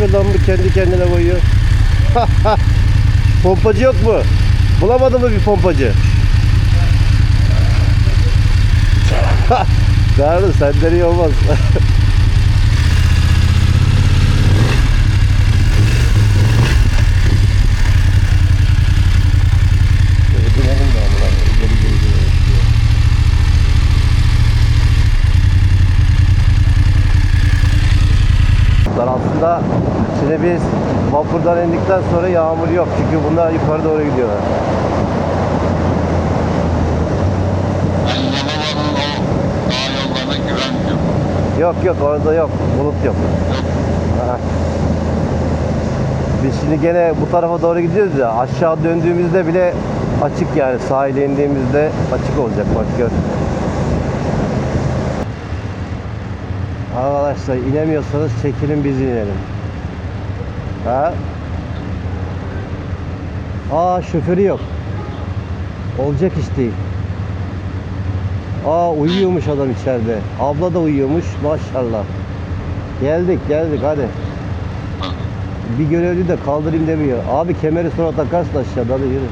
yapıyor lan bu kendi kendine koyuyor. pompacı yok mu? Bulamadın mı bir pompacı? Karlı senden iyi olmaz. Bunlar aslında şimdi biz vapurdan indikten sonra yağmur yok çünkü bunlar yukarı doğru gidiyorlar. Yok yok orada yok. Bulut yok. Ha. Biz şimdi gene bu tarafa doğru gidiyoruz ya. Aşağı döndüğümüzde bile açık yani. Sahile indiğimizde açık olacak bak gör. Arkadaşlar inemiyorsanız çekilin biz inelim. Ha? Aa şoförü yok. Olacak iş değil. Aa uyuyormuş adam içeride. Abla da uyuyormuş maşallah. Geldik geldik hadi. Bir görevli de kaldırayım demiyor. Abi kemeri sonra takarsın aşağıda hadi yürü.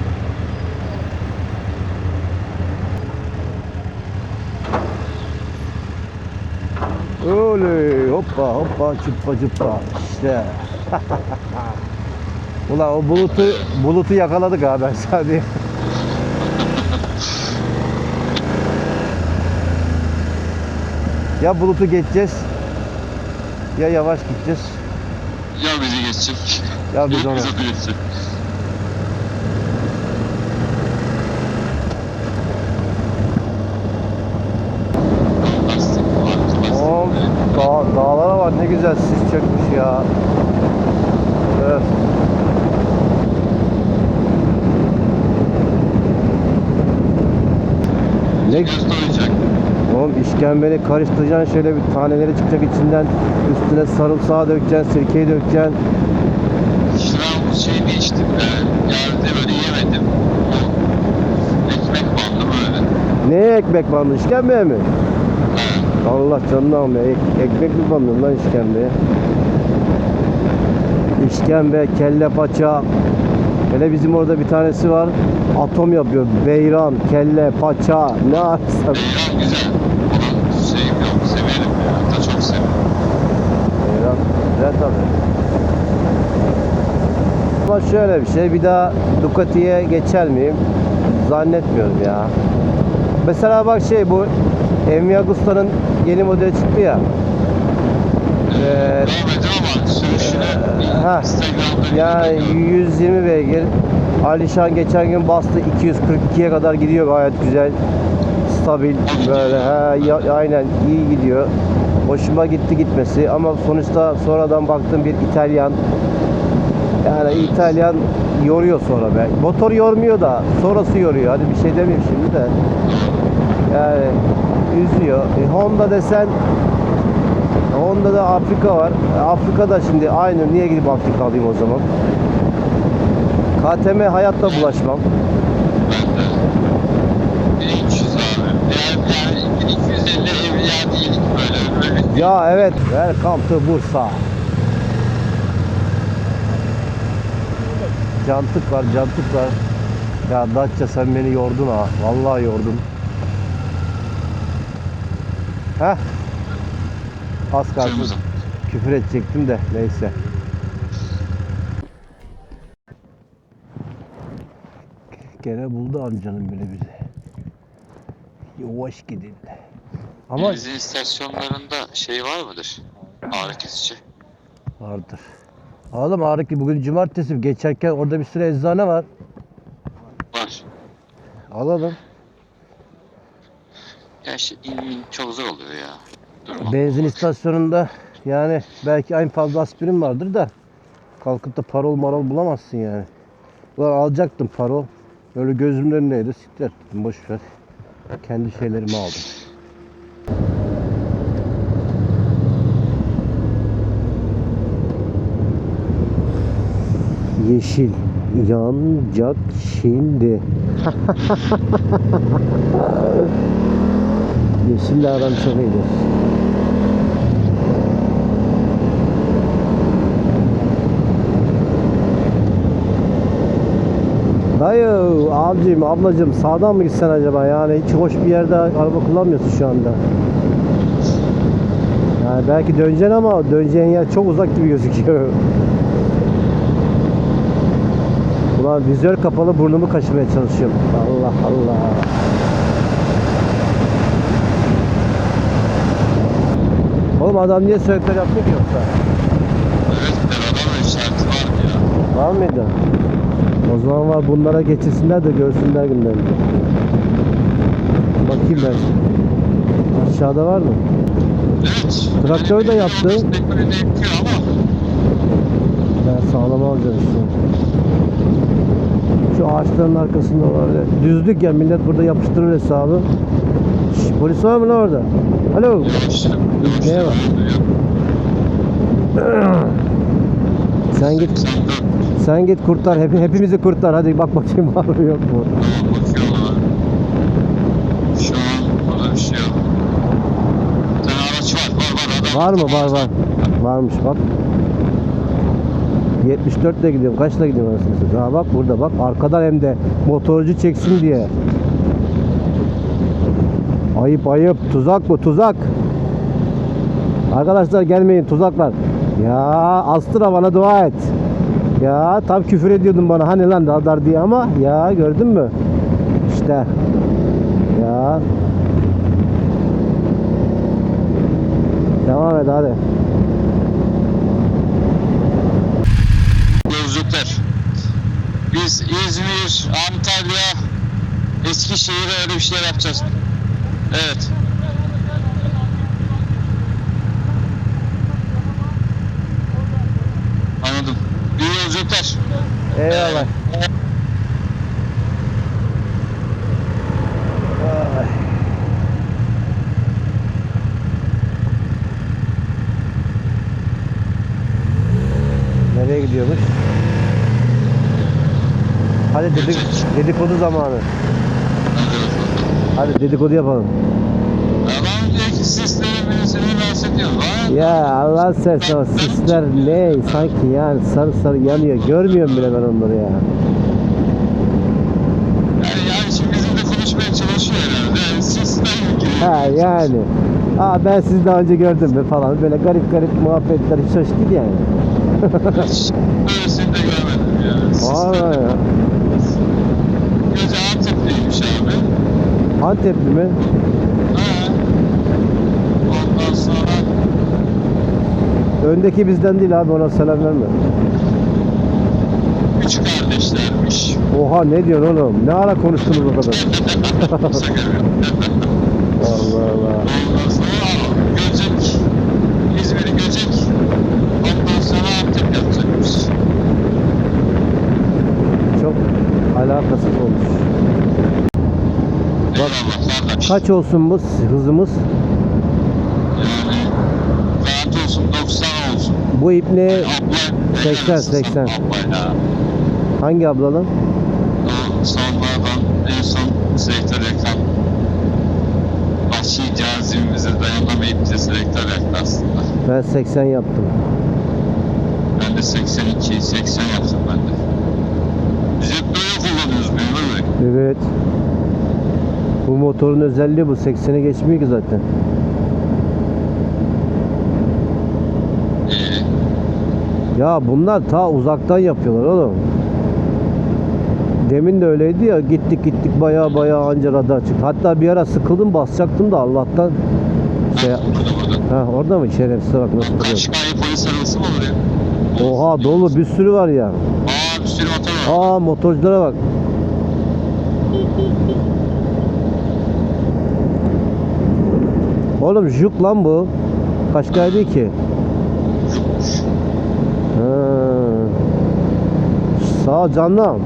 Öyle hoppa hoppa çuppa çuppa işte. Ulan o bulutu bulutu yakaladık abi sadece. Ya bulutu geçeceğiz ya yavaş gideceğiz. Ya bizi geçecek. Ya biz onu. dağ, dağlara var ne güzel sis çökmüş ya. Evet. Ne doyacak. Oğlum işkembeni karıştıracaksın şöyle bir taneleri çıkacak içinden üstüne sarımsağı dökeceksin, sirkeyi dökeceksin. İşte ben bu şeyini içtim de geldi böyle yemedim. Ekmek bandı böyle. Neye ekmek bandı? İşkembeye mi? Allah canını almıyor. Ek, ekmek mi bandın lan işkembeye? İşkembe, kelle paça. Hele bizim orada bir tanesi var. Atom yapıyor. Beyran, kelle, paça. Ne ararsan. Beyran güzel. Onu sevmiyorum, severim ya. Hatta çok severim. Beyran güzel tabii. Ama şöyle bir şey. Bir daha Ducati'ye geçer miyim? Zannetmiyorum ya. Mesela bak şey bu Emi Agusta'nın yeni modeli çıktı ya. Ee, Görmedim ama sürüşüne Instagram'da görüyorum. 120 beygir. Alişan geçen gün bastı 242'ye kadar gidiyor gayet güzel. Stabil böyle ha, ya- aynen iyi gidiyor. Hoşuma gitti gitmesi ama sonuçta sonradan baktım bir İtalyan yani İtalyan yoruyor sonra be. Motor yormuyor da sonrası yoruyor. Hadi bir şey demeyeyim şimdi de. Yani üzüyor. E, Honda desen Honda'da Afrika var. E, Afrika'da şimdi aynı. Niye gidip Afrika alayım o zaman? KTM hayatta bulaşmam. Ben de 1300 abi. Yani, yani 1250 evliya değilik böyle. Öyle Ya evet. Welcome to Bursa. Cantık var, cantık var. Ya Datça sen beni yordun ha. Vallahi yordun. Heh. Az kalsın. Küfür edecektim de neyse. Gene buldu amcanın bile bizi. Yavaş gidin. Ama Benzin istasyonlarında şey var mıdır? Ağrı kesici. vardır. Oğlum ağrı ki bugün cumartesi geçerken orada bir sürü eczane var. Var. Alalım. Ya işte in çok zor oluyor ya. Durma. Benzin istasyonunda yani belki aynı fazla aspirin vardır da kalkıp da parol marol bulamazsın yani. Ulan alacaktım parol. Böyle gözümün önündeydi. Siktir dedim boş ver. Kendi şeylerimi aldım. Yeşil yanacak şimdi. Yeşille aram çok iyidir. Dayı, abicim, ablacım sağdan mı gitsen acaba? Yani hiç hoş bir yerde araba kullanmıyorsun şu anda. Yani belki döneceksin ama döneceğin yer çok uzak gibi gözüküyor. Ulan vizör kapalı burnumu kaşımaya çalışıyorum. Allah Allah. Oğlum adam niye selektör yapmıyor ki yoksa? Evet beraber işareti var ya? Var mıydı? O zaman var bunlara geçirsinler de görsünler günlerini. Bakayım ben. Aşağıda var mı? Evet. Traktör de yaptı. Ben sağlama alacağım işte. Şu ağaçların arkasında var ya. Düzlük ya millet burada yapıştırır hesabı. Şş, polis var mı lan orada? Alo. Neye bak? Sen git. Sen git kurtar. Hep, hepimizi kurtar. Hadi bak bakayım var mı yok mu? Şu an burada bir araç var. Var var. Adam. Var mı? Var var. Varmış bak. 74 ile gidiyorum. Kaçla gidiyorum anasını satayım? Bak burada bak. Arkadan hem de motorcu çeksin diye. Ayıp ayıp. Tuzak bu tuzak. Arkadaşlar gelmeyin tuzak var. Ya Astra bana dua et. Ya tam küfür ediyordun bana hani lan radar diye ama ya gördün mü? İşte. Ya. Devam et hadi. Gözlükler. Biz İzmir, Antalya, Eskişehir'e öyle bir şeyler yapacağız. Evet. Yolculuklar. Eyvallah. Nereye gidiyormuş? Hadi dedik, dedikodu zamanı. Hadi dedikodu yapalım. Ya Allah seversen sisler ne sanki yani sarı sarı yanıyor. Görmüyorum bile ben onları ya. Yani, yani şimdi bizimle konuşmaya çalışıyor herhalde. Yani sisler gibi. Ha yani. Aa ben sizi daha önce gördüm mü falan böyle garip garip muhabbetler hiç hoş değil yani. Hiç Böylesini de görmedim ya. Vay Sisler. ya. Gözü Antep'teymiş abi. Antepli mi? Ha. Ondan sonra Öndeki bizden değil abi ona selam verme. üç kardeşlermiş. Oha ne diyorsun oğlum? Ne ara konuştunuz o kadar? Allah Allah. Göcek. İzmir'i Göcek. Ondan sonra Antep yapacakmış. Çok alakasız olmuş. Eyvallah kardeş. Kaç olsun bu hızımız? Yani rahat olsun 90 olsun. Bu ip ne? Abla 80, 80. Ablayla. Hangi ablanın? O sonradan en son selektör yakan vahşi cazibimize dayanamayıp bize selektör yaktı aslında. Ben 80 yaptım. Ben de 82, 80 yaptım ben de. Biz hep böyle kullanıyoruz Memur Bey. Evet. Bu motorun özelliği bu. 80'e geçmiyor ki zaten. Ya bunlar ta uzaktan yapıyorlar oğlum. Demin de öyleydi ya gittik gittik baya baya anca radar çıktı. Hatta bir ara sıkıldım basacaktım da Allah'tan şey ha, burada. ha orada mı şerefsiz bak nasıl duruyor. Kaşkay'ı polis arabası mı olur ya? Oha dolu bir sürü var ya. Aa bir sürü motor var. Aa motorculara bak. Oğlum juk lan bu. Kaşkay değil ki. Yokmuş. Ha. Sağ ol canım.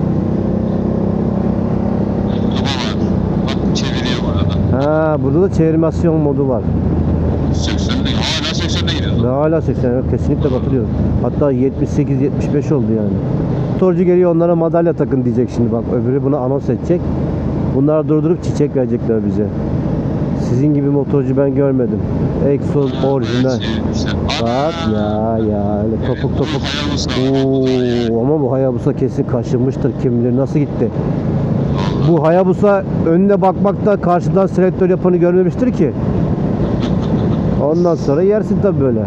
Bak çeviriyor bu arada. Ha burada da çevirmasyon modu var. 80'de hala 80'de gidiyoruz. Ve hala 80 evet, kesinlikle katılıyorum. Hatta 78-75 oldu yani. Motorcu geliyor onlara madalya takın diyecek şimdi bak. Öbürü bunu anons edecek. Bunlar durdurup çiçek verecekler bize. Sizin gibi motorcu ben görmedim. Egzoz orijinal. Bak ya ya öyle topuk topuk. Oo, ama bu Hayabusa kesin kaşınmıştır kim bilir nasıl gitti. Bu Hayabusa önüne bakmakta karşıdan selektör yapanı görmemiştir ki. Ondan sonra yersin tabi böyle.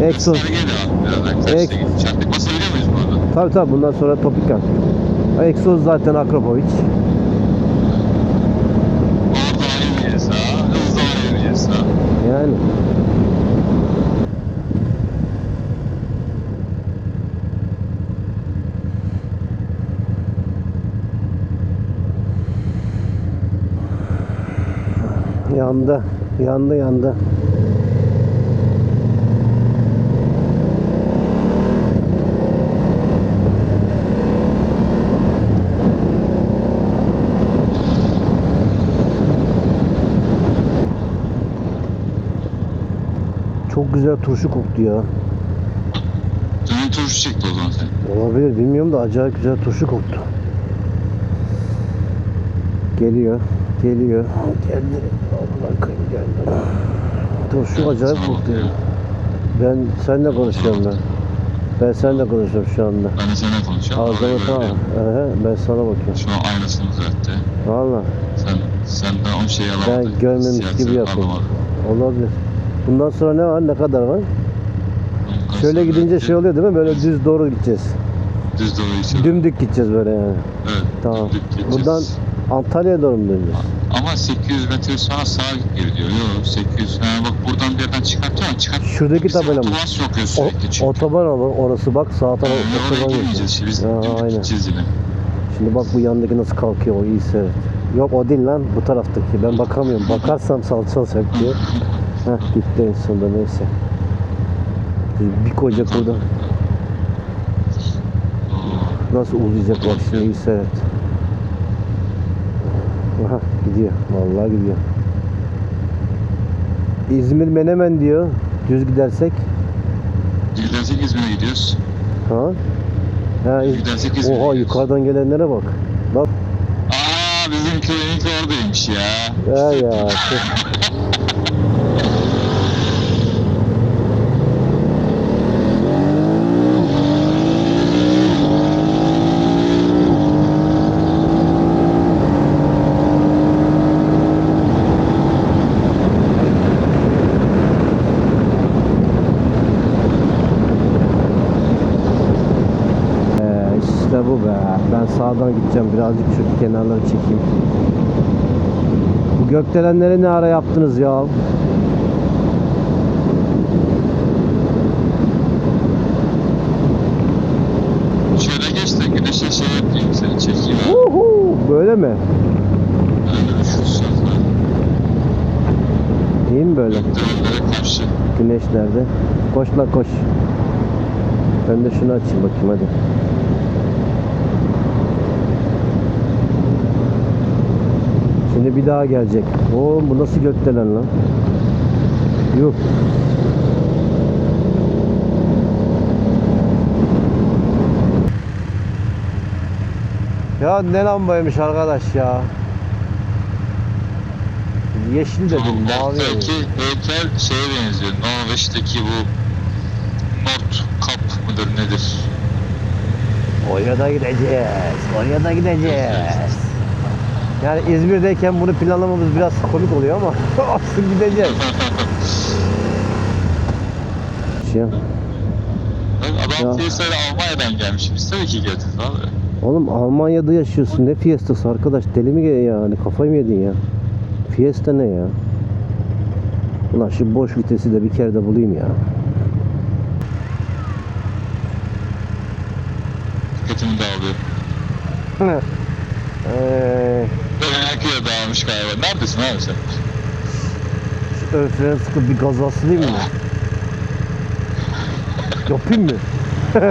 Birazdan. Ek-? Tabi tabi bundan sonra topikal. Egzoz zaten Akropovic. Orada ayırmayacağız ha. Hızlı ayırmayacağız ha. Yani. Yandı. Yandı yandı. Çok güzel turşu koktu ya. Canın turşu çekti o zaman sen. Olabilir bilmiyorum da acayip güzel turşu koktu. Geliyor. Geliyor. Geldi. Geldi. Turşu acayip ya. Ben seninle konuşuyorum ben. Ben seninle konuşuyorum şu anda. Ben de seninle konuşuyorum. Ağzına tamam. Ehe, ben sana bakıyorum. Şu an aynısını düzeltti. Valla Sen, senden o şeyi alamadın. ben görmemiş gibi alamadın. Olabilir. Bundan sonra ne var? Ne kadar var? Şöyle gidince şey oluyor değil mi? Böyle düz doğru gideceğiz. Düz dolayı içeri. Dümdük gideceğiz böyle yani. Evet. Tamam. gideceğiz. Buradan Antalya'ya doğru mu döneceğiz? Ama 800 metre sonra sağa geri diyor. Yok 800. Yani bak buradan bir yerden çıkartıyor ama çıkart. Şuradaki tabela mı? Otoban sokuyor sürekli çünkü. otoban ama orası bak sağ taraf Yani oraya girmeyeceğiz şimdi. Biz Ha, aynen. gideceğiz yine. Şimdi bak bu yandaki nasıl kalkıyor o iyi seyret. Yok o değil lan bu taraftaki. Ben bakamıyorum. Bakarsam salça olacak diye. Heh gitti en sonunda neyse. Bir koyacak burada. Nasıl uzayacak bak şimdi iyi seyret. Aha gidiyor. Vallahi gidiyor. İzmir Menemen diyor. Düz gidersek. Gidersek İzmir'e gidiyoruz. Ha? Ha, İz- Gidersek İzmir'e Oha gidiyoruz. yukarıdan gelenlere bak. Bak. Aa bizim klinik oradaymış ya. Ya ya. şey- Ee, işte bu be. Ben sağdan gideceğim. Birazcık şu kenarları çekeyim. Bu gökdelenleri ne ara yaptınız ya? Şöyle geç de güneşe şey yapayım seni çekeyim. Uhu, böyle mi? Yani şu sırada. İyi mi böyle? Karşı. Güneş nerede? Koş lan koş. Ben de şunu açayım bakayım hadi. Şimdi bir daha gelecek. Oo bu nasıl gökdelen lan? Yuh. Ya ne lambaymış arkadaş ya. Yeşil dedim, mavi. Belki heykel şeye benziyor. Norveç'teki bu Nord Kap mıdır nedir? Oraya da gideceğiz. Oraya da gideceğiz. Yani İzmir'deyken bunu planlamamız biraz komik oluyor ama olsun gideceğiz. Şey, adam Ya. Fiesta'yla Almanya'dan gelmiş. Biz tabii ki geleceğiz abi. oğlum Almanya'da yaşıyorsun. Ne fiestası arkadaş? Deli mi yani? Kafayı mı yedin ya? Fiesta ne ya? Ulan şu boş vitesi de bir kere de bulayım ya. Dikkatimi dağılıyor. Eee Akıya dağılmış galiba. Neredesin abi sen? ön sıkıp bir gaz basayım mı? Yapayım mı?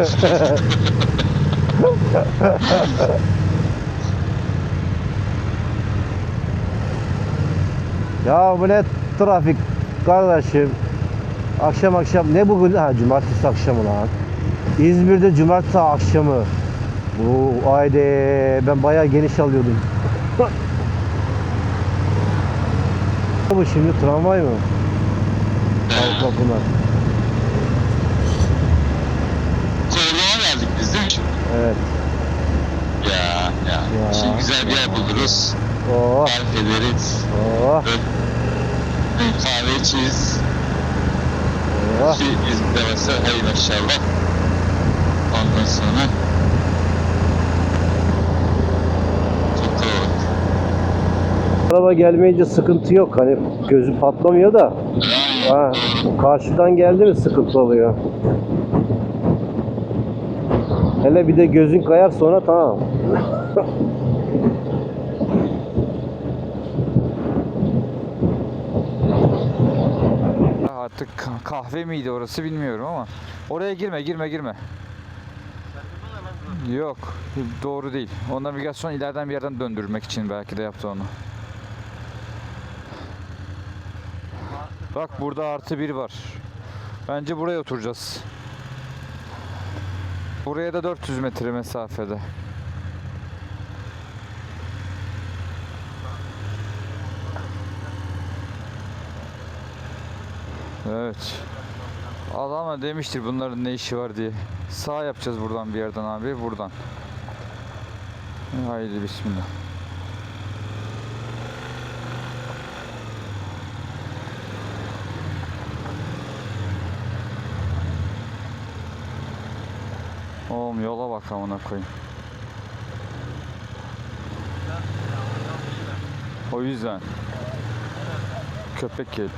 ya bu ne trafik kardeşim. Akşam akşam ne bugün? Ha cumartesi akşamı lan. İzmir'de cumartesi akşamı. Bu haydi ben bayağı geniş alıyordum. Bu şimdi tramvay mı? Halka Pınar. Kordoğa geldik biz değil mi şimdi? Evet. Ya, ya. Ya. Şimdi güzel bir yer buluruz. Oh, Tarif ederiz. oh, Kahve içeriz. oh. Ki İzmir'de varsa hay maşallah. Ondan sonra çok kalabalık. Araba gelmeyince sıkıntı yok. Hani gözü patlamıyor da. Ha, karşıdan geldi mi sıkıntı oluyor. Hele bir de gözün kayar sonra tamam. Artık ka- kahve miydi orası bilmiyorum ama oraya girme girme girme. Yok doğru değil. O navigasyon ileriden bir yerden döndürmek için belki de yaptı onu. Bak burada artı bir var. Bence buraya oturacağız. Buraya da 400 metre mesafede. Evet. Adama demiştir bunların ne işi var diye. Sağ yapacağız buradan bir yerden abi. Buradan. Haydi bismillah. Oğlum yola bak amına. O yüzden. Köpek geliyor.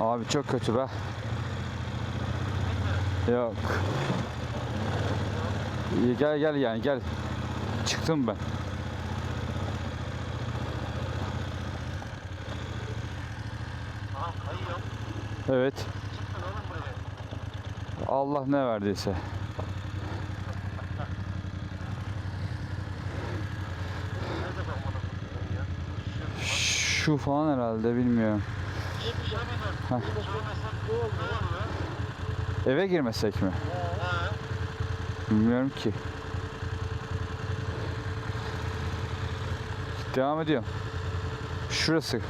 Abi çok kötü be. Yok. Gel gel yani gel. Çıktım ben. Evet. Allah ne verdiyse. Şu falan herhalde bilmiyorum. Heh. Eve girmesek mi? Bilmiyorum ki. Devam ediyorum. Şurası.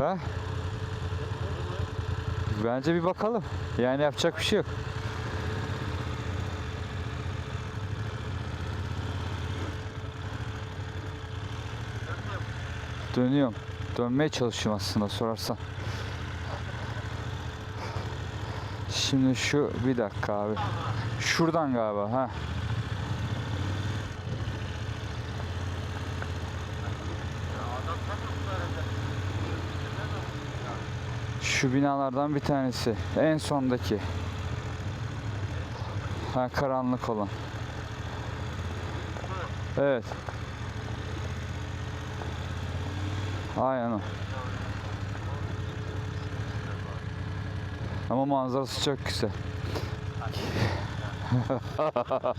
Ha? Bence bir bakalım. Yani yapacak bir şey yok. Dönüyorum. Dönmeye çalışıyorum aslında sorarsan. Şimdi şu bir dakika abi. Şuradan galiba ha. Şu binalardan bir tanesi. En sondaki. Ha karanlık olan. Evet. Aynen o. Ama manzarası çok güzel.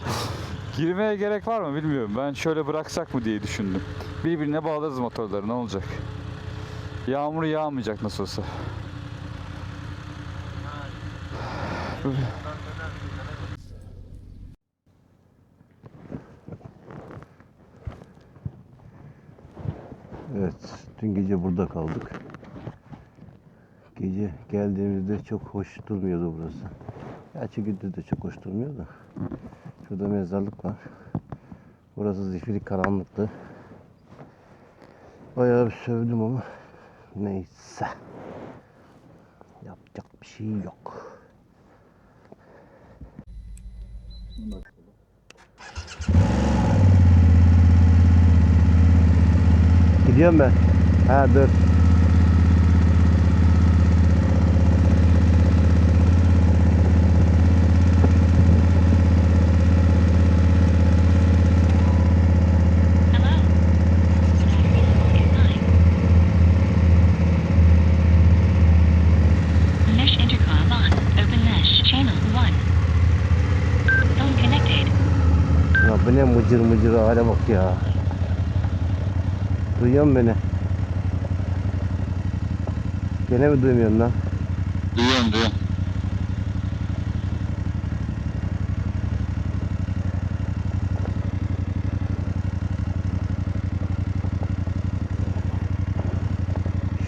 Girmeye gerek var mı bilmiyorum. Ben şöyle bıraksak mı diye düşündüm. Birbirine bağlarız motorları ne olacak? Yağmur yağmayacak nasıl olsa. Evet, dün gece burada kaldık. Gece geldiğimizde çok hoş durmuyordu burası. Gerçi gündüz de çok hoş durmuyor da. Şurada mezarlık var. Burası zifiri karanlıktı. Bayağı bir sövdüm ama neyse. Yapacak bir şey yok. Gidiyorum ben. Ha dur. Hello. Mesh intercom on. Open mesh. Channel 1. Phone connected. Ya Bu ne mıcır mıcır hale bak ya. Duyuyor musun beni? Gene mi duymuyorsun lan? Duyuyorum duyuyorum.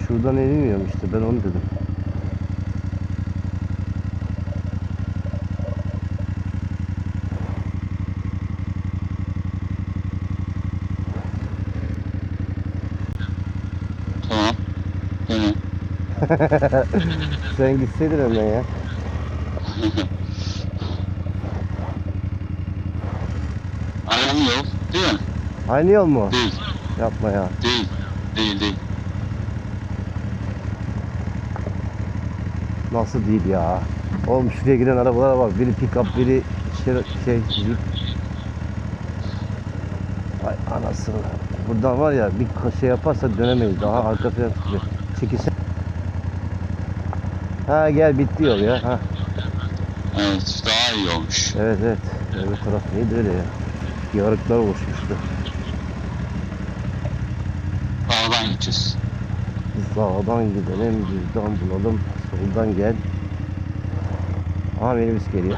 Şuradan inmiyorum işte ben onu dedim. Tamam. Tamam. Sen gitseydin önden ya. Aynı yol değil mi? Aynı yol mu? Değil. Yapma ya. Değil. Değil değil. Nasıl değil ya? Oğlum şuraya giden arabalara bak. Biri pick-up, biri şey, şey jeep. Ay anasını. Buradan var ya bir şey yaparsa dönemeyiz. Daha arka plan tutuyor. Çekilse. Ha gel bitti yol ya. Ha. Evet daha iyi olmuş. Evet evet. Öbür taraf neydi öyle ya? Yarıklar oluşmuştu. Sağdan gideceğiz. Sağdan gidelim, düzden bulalım. Soldan gel. Aha minibüs geliyor.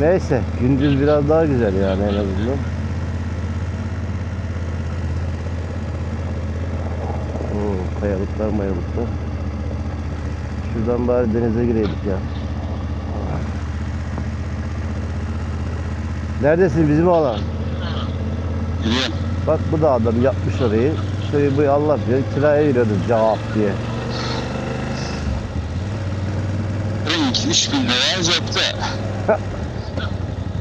Neyse, gündüz biraz daha güzel yani en azından. Oo, kayalıklar mayalıklar. Şuradan bari denize gireydik ya. Neredesin bizim oğlan? Gidiyorum. Bak bu da adam yapmış orayı. Şöyle bu Allah bilir kiraya veriyordu cevap diye. Renk 3 bin lira cepte.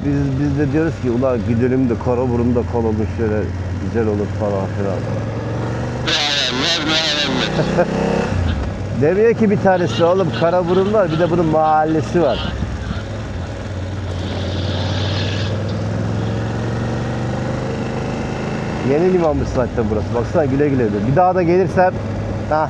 Biz biz de diyoruz ki ulan gidelim de Karaburun'da kalalım şöyle güzel olur falan filan. Hayaller. Demiyor ki bir tanesi oğlum Karaburun var bir de bunun mahallesi var. Yeni limanmış zaten burası. Baksana güle güle diyor. Bir daha da gelirsem ha